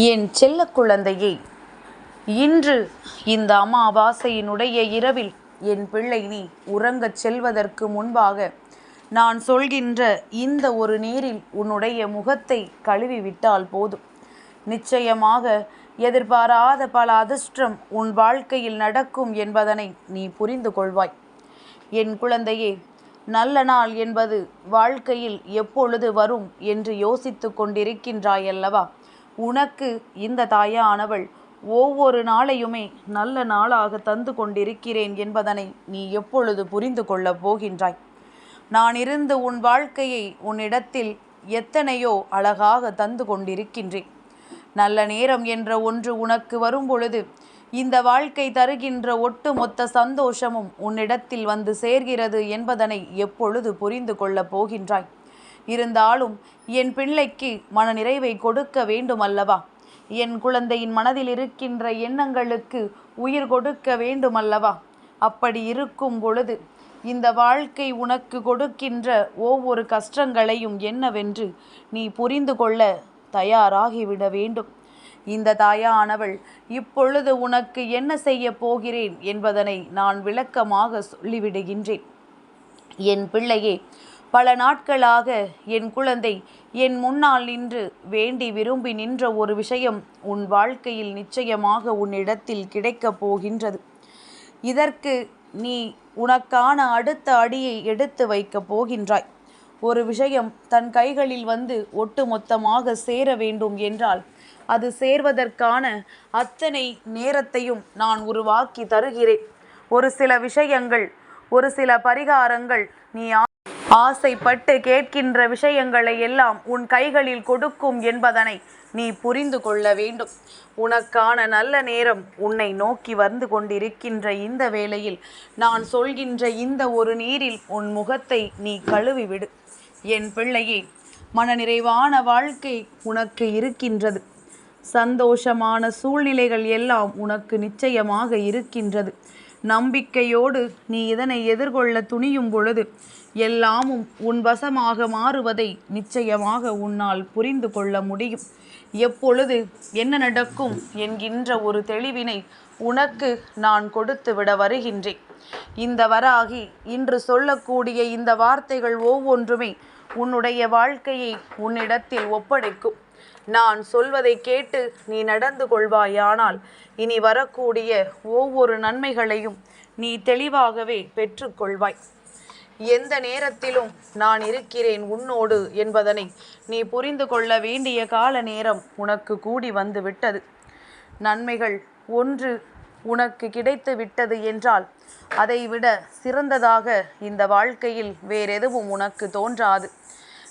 என் செல்ல குழந்தையே இன்று இந்த அமாவாசையினுடைய இரவில் என் பிள்ளை நீ உறங்கச் செல்வதற்கு முன்பாக நான் சொல்கின்ற இந்த ஒரு நீரில் உன்னுடைய முகத்தை கழுவி விட்டால் போதும். நிச்சயமாக எதிர்பாராத பல அதிர்ஷ்டம் உன் வாழ்க்கையில் நடக்கும் என்பதனை நீ புரிந்து கொள்வாய். என் குழந்தையே நல்ல நாள் என்பது வாழ்க்கையில் எப்பொழுது வரும் என்று யோசித்து கொண்டிருக்கின்றாயல்லவா? உனக்கு இந்த தாயானவள் ஒவ்வொரு நாளையுமே நல்ல நாளாக தந்து கொண்டிருக்கிறேன் என்பதனை நீ எப்பொழுது புரிந்து கொள்ளப் போகின்றாய்? நான் இருந்து உன் வாழ்க்கையை உன்னிடத்தில் எத்தனையோ அழகாக தந்து கொண்டிருக்கின்றேன். நல்ல நேரம் என்ற ஒன்று உனக்கு வரும்பொழுது இந்த வாழ்க்கை தருகின்ற ஒட்டுமொத்த சந்தோஷமும் உன்னிடத்தில் வந்து சேர்கிறது என்பதனை எப்பொழுது புரிந்து கொள்ளப் போகின்றாய்? இருந்தாலும் என் பிள்ளைக்கு மனநிறைவை கொடுக்க வேண்டும் அல்லவா என் குழந்தையின் மனதில் இருக்கின்ற எண்ணங்களுக்கு உயிர் கொடுக்க வேண்டும் அல்லவா அப்படி இருக்கும் பொழுது இந்த வாழ்க்கை உனக்கு கொடுக்கின்ற ஒவ்வொரு கஷ்டங்களையும் என்னவென்று நீ புரிந்து கொள்ள தயாராகிவிட வேண்டும். இந்த தாயானவள் இப்பொழுது உனக்கு என்ன செய்ய போகிறேன்? என்பதனை நான் விளக்கமாக சொல்லிவிடுகின்றேன். என் பிள்ளையே பல நாட்களாக என் குழந்தை என் முன்னால் நின்று வேண்டி விரும்பி நின்ற ஒரு விஷயம் உன் வாழ்க்கையில் நிச்சயமாக உன்னிடத்தில் கிடைக்கப் போகின்றது. இதற்கு நீ உனக்கான அடுத்த அடியை எடுத்து வைக்கப் போகின்றாய். ஒரு விஷயம் தன் கைகளில் வந்து ஒட்டுமொத்தமாக சேர வேண்டும் என்றால் அது சேர்வதற்கான அத்தனை நேரத்தையும் நான் உருவாக்கி தருகிறேன். ஒரு சில விஷயங்கள் ஒரு சில பரிகாரங்கள் நீ ஆசைப்பட்டு கேட்கின்ற விஷயங்களை எல்லாம் உன் கைகளில் கொடுக்கும் என்பதனை நீ புரிந்து கொள்ள வேண்டும். உனக்கான நல்ல நேரம் உன்னை நோக்கி வந்து கொண்டிருக்கின்ற இந்த வேளையில் நான் சொல்கின்ற இந்த ஒரு நீரில் உன் முகத்தை நீ கழுவிவிடு. என் பிள்ளையே மனநிறைவான வாழ்க்கை உனக்கு இருக்கின்றது. சந்தோஷமான சூழ்நிலைகள் எல்லாம் உனக்கு நிச்சயமாக இருக்கின்றது. நம்பிக்கையோடு நீ இதனை எதிர்கொள்ள துணியும் பொழுது எல்லாமும் உன் வசமாக மாறுவதை நிச்சயமாக உன்னால் புரிந்து கொள்ள முடியும். எப்பொழுது என்ன நடக்கும் என்கின்ற ஒரு தெளிவினை உனக்கு நான் கொடுத்து விட வருகின்றேன். இந்த வராகி இன்று சொல்லக்கூடிய இந்த வார்த்தைகள் ஒவ்வொன்றுமே உன்னுடைய வாழ்க்கையை உன்னிடத்தில் ஒப்படைக்கும். நான் சொல்வதை கேட்டு நீ நடந்து கொள்வாயானால் இனி வரக்கூடிய ஒவ்வொரு நன்மைகளையும் நீ தெளிவாகவே பெற்றுக்கொள்வாய். எந்த நேரத்திலும் நான் இருக்கிறேன் உன்னோடு என்பதனை நீ புரிந்து கொள்ள வேண்டிய கால நேரம் உனக்கு கூடி வந்து விட்டது நன்மைகள் ஒன்று உனக்கு கிடைத்து விட்டது என்றால் அதைவிட சிறந்ததாக இந்த வாழ்க்கையில் வேறெதுவும் உனக்கு தோன்றாது.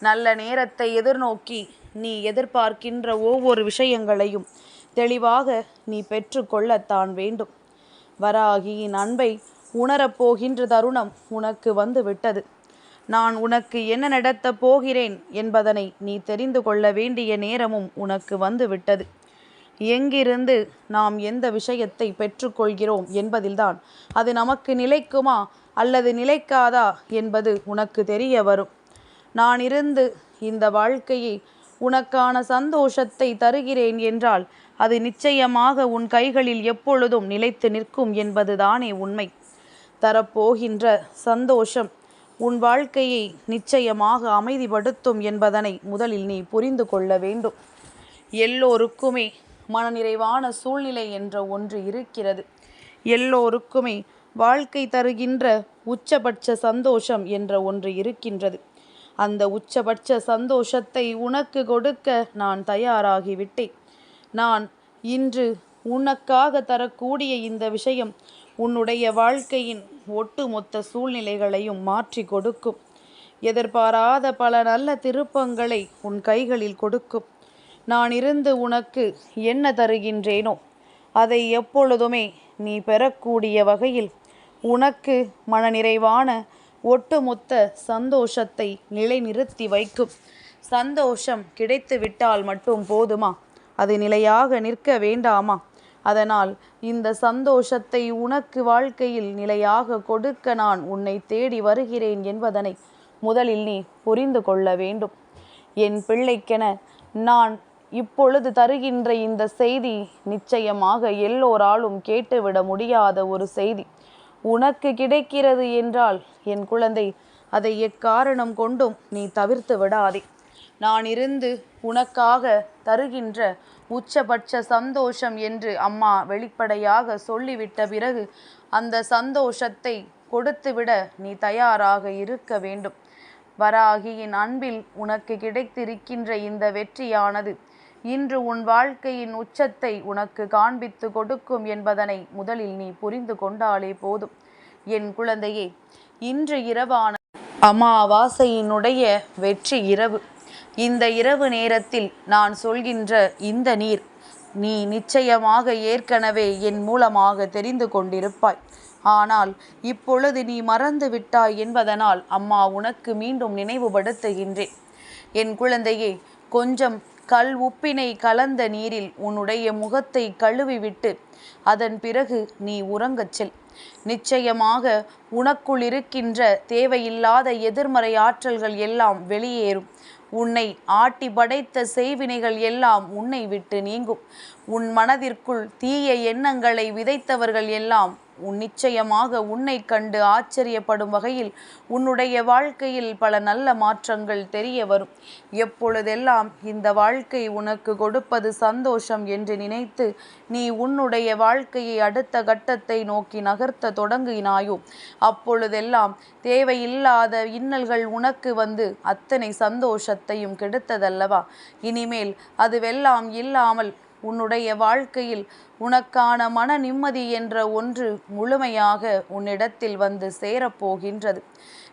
நல்ல நேரத்தை எதிர்நோக்கி நீ எதிர்பார்க்கின்ற ஒவ்வொரு விஷயங்களையும் தெளிவாக நீ பெற்றுக்கொள்ளத்தான் வேண்டும். வராகியின் அன்பை உணரப்போகின்ற தருணம் உனக்கு வந்து விட்டது நான் உனக்கு என்ன நடத்தப் போகிறேன் என்பதனை நீ தெரிந்து கொள்ள வேண்டிய நேரமும் உனக்கு வந்து விட்டது எங்கிருந்து நாம் எந்த விஷயத்தை பெற்றுக்கொள்கிறோம் என்பதில்தான் அது நமக்கு நிலைக்குமா அல்லது நிலைக்காதா என்பது உனக்கு தெரிய வரும். நான் இருந்து இந்த வாழ்க்கையை உனக்கான சந்தோஷத்தை தருகிறேன் என்றால் அது நிச்சயமாக உன் கைகளில் எப்பொழுதும் நிலைத்து நிற்கும் என்பதுதானே உண்மை. தரப்போகின்ற சந்தோஷம் உன் வாழ்க்கையை நிச்சயமாக அமைதிப்படுத்தும் என்பதனை முதலில் நீ புரிந்து கொள்ள வேண்டும். எல்லோருக்குமே மனநிறைவான சூழ்நிலை என்ற ஒன்று இருக்கிறது. எல்லோருக்குமே வாழ்க்கை தருகின்ற உச்சபட்ச சந்தோஷம் என்ற ஒன்று இருக்கின்றது. அந்த உச்சபட்ச சந்தோஷத்தை உனக்கு கொடுக்க நான் தயாராகிவிட்டேன். நான் இன்று உனக்காக தரக்கூடிய இந்த விஷயம் உன்னுடைய வாழ்க்கையின் ஒட்டுமொத்த சூழ்நிலைகளையும் மாற்றி கொடுக்கும். எதிர்பாராத பல நல்ல திருப்பங்களை உன் கைகளில் கொடுக்கும். நான் இருந்து உனக்கு என்ன தருகின்றேனோ அதை எப்பொழுதுமே நீ பெறக்கூடிய வகையில் உனக்கு மனநிறைவான ஒட்டுமொத்த சந்தோஷத்தை நிலைநிறுத்தி வைக்கும். சந்தோஷம் கிடைத்து விட்டால் மட்டும் போதுமா? அது நிலையாக நிற்க வேண்டாமா? அதனால் இந்த சந்தோஷத்தை உனக்கு வாழ்க்கையில் நிலையாக கொடுக்க நான் உன்னை தேடி வருகிறேன் என்பதனை முதலில் நீ புரிந்து கொள்ள வேண்டும். என் பிள்ளைக்கென நான் இப்பொழுது தருகின்ற இந்த செய்தி நிச்சயமாக எல்லோராலும் கேட்டுவிட முடியாத ஒரு செய்தி. உனக்கு கிடைக்கிறது என்றால் என் குழந்தை அதை எக்காரணம் கொண்டும் நீ தவிர்த்து விடாதே. நான் இருந்து உனக்காக தருகின்ற உச்சபட்ச சந்தோஷம் என்று அம்மா வெளிப்படையாக சொல்லிவிட்ட பிறகு அந்த சந்தோஷத்தை கொடுத்துவிட நீ தயாராக இருக்க வேண்டும். வராகியின் அன்பில் உனக்கு கிடைத்திருக்கின்ற இந்த வெற்றியானது இன்று உன் வாழ்க்கையின் உச்சத்தை உனக்கு காண்பித்து கொடுக்கும் என்பதனை முதலில் நீ புரிந்து கொண்டாலே போதும். என் குழந்தையே இன்று இரவான அமாவாசையினுடைய வெற்றி இரவு. இந்த இரவு நேரத்தில் நான் சொல்கின்ற இந்த நீர் நீ நிச்சயமாக ஏற்கனவே என் மூலமாக தெரிந்து கொண்டிருப்பாய். ஆனால் இப்பொழுது நீ மறந்து விட்டாய் என்பதனால் அம்மா உனக்கு மீண்டும் நினைவுபடுத்துகின்றேன். என் குழந்தையே கொஞ்சம் கல் உப்பினை கலந்த நீரில் உன்னுடைய முகத்தை கழுவிவிட்டு அதன் பிறகு நீ உறங்கச் செல். நிச்சயமாக உனக்குள் இருக்கின்ற தேவையில்லாத எதிர்மறை ஆற்றல்கள் எல்லாம் வெளியேறும். உன்னை ஆட்டி படைத்த செய்வினைகள் எல்லாம் உன்னை விட்டு நீங்கும். உன் மனதிற்குள் தீய எண்ணங்களை விதைத்தவர்கள் எல்லாம் உன் நிச்சயமாக உன்னை கண்டு ஆச்சரியப்படும் வகையில் உன்னுடைய வாழ்க்கையில் பல நல்ல மாற்றங்கள் தெரிய வரும். எப்பொழுதெல்லாம் இந்த வாழ்க்கை உனக்கு கொடுப்பது சந்தோஷம் என்று நினைத்து நீ உன்னுடைய வாழ்க்கையை அடுத்த கட்டத்தை நோக்கி நகர்த்த தொடங்கினாயோ அப்பொழுதெல்லாம் தேவையில்லாத இன்னல்கள் உனக்கு வந்து அத்தனை சந்தோஷத்தையும் கெடுத்ததல்லவா? இனிமேல் அதுவெல்லாம் இல்லாமல் உன்னுடைய வாழ்க்கையில் உனக்கான மன நிம்மதி என்ற ஒன்று முழுமையாக உன்னிடத்தில் வந்து சேரப்போகின்றது.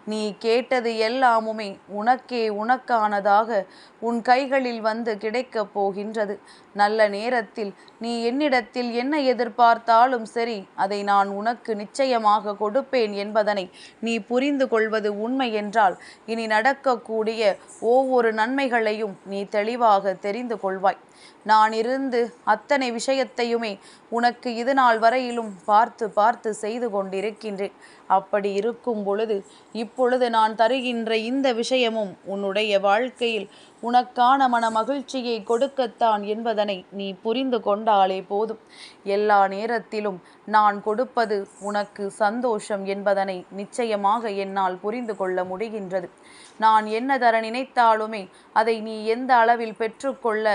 நீ கேட்டது எல்லாமுமே உனக்கே உனக்கானதாக உன் கைகளில் வந்து கிடைக்கப் போகின்றது. நல்ல நேரத்தில் நீ என்னிடத்தில் என்ன எதிர்பார்த்தாலும் சரி அதை நான் உனக்கு நிச்சயமாக கொடுப்பேன் என்பதனை நீ புரிந்து கொள்வது உண்மை என்றால் இனி நடக்கக்கூடிய ஒவ்வொரு நன்மைகளையும் நீ தெளிவாக தெரிந்து கொள்வாய். நான் இருந்து அத்தனை விஷயத்தையுமே உனக்கு இது நாள் வரையிலும் பார்த்து பார்த்து செய்து கொண்டிருக்கின்றேன். அப்படி இருக்கும் பொழுது இப்பொழுது நான் தருகின்ற இந்த விஷயமும் உன்னுடைய வாழ்க்கையில் உனக்கான மன மகிழ்ச்சியை கொடுக்கத்தான் என்பதனை நீ புரிந்து கொண்டாலே போதும். எல்லா நேரத்திலும் நான் கொடுப்பது உனக்கு சந்தோஷம் என்பதனை நிச்சயமாக என்னால் புரிந்து கொள்ள முடிகின்றது. நான் என்ன தர நினைத்தாலுமே அதை நீ எந்த அளவில் பெற்றுக்கொள்ள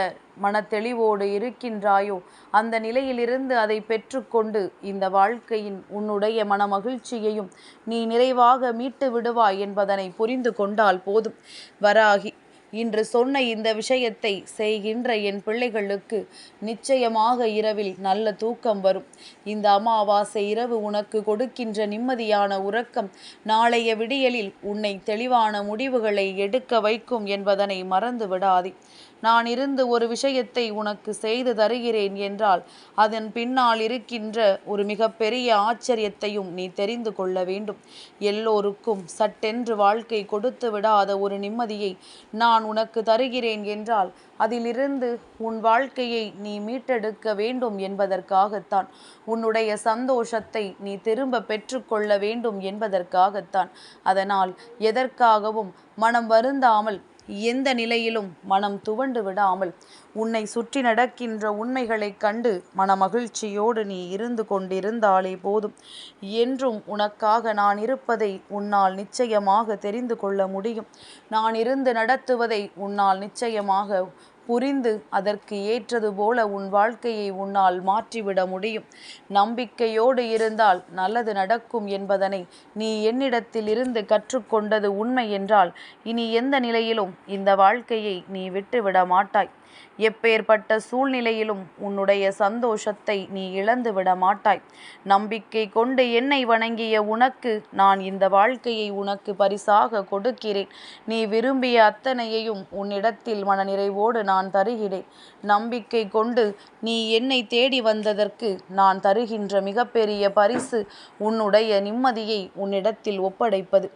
மனத்தெளிவோடு இருக்கின்றாயோ அந்த நிலையிலிருந்து அதை பெற்றுக்கொண்டு இந்த வாழ்க்கையின் உன்னுடைய மன மகிழ்ச்சியையும் நீ நிறைவாக மீட்டு விடுவாய் என்பதனை புரிந்து கொண்டால் போதும். வராகி இன்று சொன்ன இந்த விஷயத்தை செய்கின்ற என் பிள்ளைகளுக்கு நிச்சயமாக இரவில் நல்ல தூக்கம் வரும். இந்த அமாவாசை இரவு உனக்கு கொடுக்கின்ற நிம்மதியான உறக்கம் நாளைய விடியலில் உன்னை தெளிவான முடிவுகளை எடுக்க வைக்கும் என்பதனை மறந்து விடாதே நான் இருந்து ஒரு விஷயத்தை உனக்கு செய்து தருகிறேன் என்றால் அதன் பின்னால் இருக்கின்ற ஒரு மிகப்பெரிய ஆச்சரியத்தையும் நீ தெரிந்து கொள்ள வேண்டும். எல்லோருக்கும் சட்டென்று வாழ்க்கை கொடுத்து விடாத ஒரு நிம்மதியை நான் உனக்கு தருகிறேன் என்றால் அதிலிருந்து உன் வாழ்க்கையை நீ மீட்டெடுக்க வேண்டும் என்பதற்காகத்தான் உன்னுடைய சந்தோஷத்தை நீ திரும்ப பெற்றுக்கொள்ள வேண்டும் என்பதற்காகத்தான். அதனால் எதற்காகவும் மனம் வருந்தாமல் எந்த நிலையிலும் மனம் துவண்டு விடாமல் உன்னை சுற்றி நடக்கின்ற உண்மைகளைக் கண்டு மன மகிழ்ச்சியோடு நீ இருந்து கொண்டிருந்தாலே போதும். என்றும் உனக்காக நான் இருப்பதை உன்னால் நிச்சயமாக தெரிந்து கொள்ள முடியும். நான் இருந்து நடத்துவதை உன்னால் நிச்சயமாக புரிந்து அதற்கு ஏற்றது போல உன் வாழ்க்கையை உன்னால் மாற்றிவிட முடியும். நம்பிக்கையோடு இருந்தால் நல்லது நடக்கும் என்பதனை நீ என்னிடத்தில் இருந்து கற்றுக்கொண்டது உண்மை என்றால் இனி எந்த நிலையிலும் இந்த வாழ்க்கையை நீ விட்டுவிட மாட்டாய். எப்பேற்பட்ட சூழ்நிலையிலும் உன்னுடைய சந்தோஷத்தை நீ இழந்து விட மாட்டாய். நம்பிக்கை கொண்டு என்னை வணங்கிய உனக்கு நான் இந்த வாழ்க்கையை உனக்கு பரிசாக கொடுக்கிறேன். நீ விரும்பிய அத்தனையையும் உன்னிடத்தில் மனநிறைவோடு நான் நான் தருகிறேன். நம்பிக்கை கொண்டு நீ என்னை தேடி வந்ததற்கு நான் தருகின்ற மிகப்பெரிய பரிசு உன்னுடைய நிம்மதியை உன்னிடத்தில் ஒப்படைப்பது.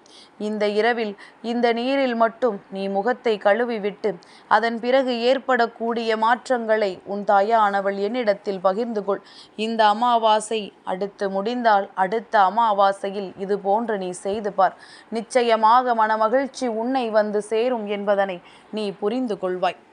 இந்த இரவில் இந்த நீரில் மட்டும் நீ முகத்தை கழுவிவிட்டு அதன் பிறகு ஏற்படக்கூடிய மாற்றங்களை உன் தாயானவள் என்னிடத்தில் பகிர்ந்து கொள் இந்த அமாவாசை அடுத்து முடிந்தால் அடுத்த அமாவாசையில் இது போன்று நீ செய்து பார். நிச்சயமாக மனமகிழ்ச்சி உன்னை வந்து சேரும் என்பதனை நீ புரிந்து கொள்வாய்